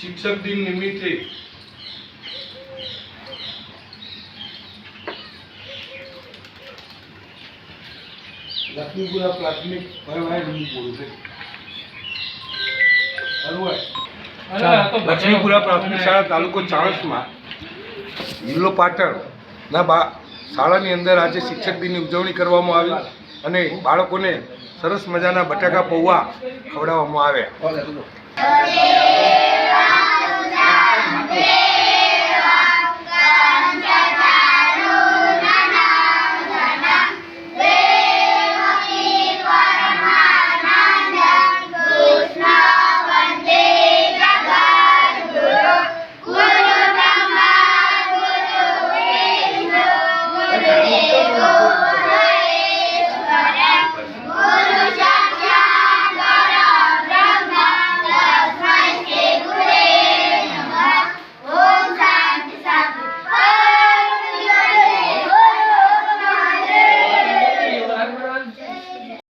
શિક્ષક દિન નિમિત્તે લક્ષ્મીપુરા પ્રાથમિક લક્ષ્મીપુરા પ્રાથમિક શાળા તાલુકો ચાણસમાં. જિલ્લો પાટણના બા શાળાની અંદર આજે શિક્ષક દિનની ઉજવણી કરવામાં આવી અને બાળકોને સરસ મજાના બટાકા પૌવા ખવડાવવામાં આવ્યા. Diego.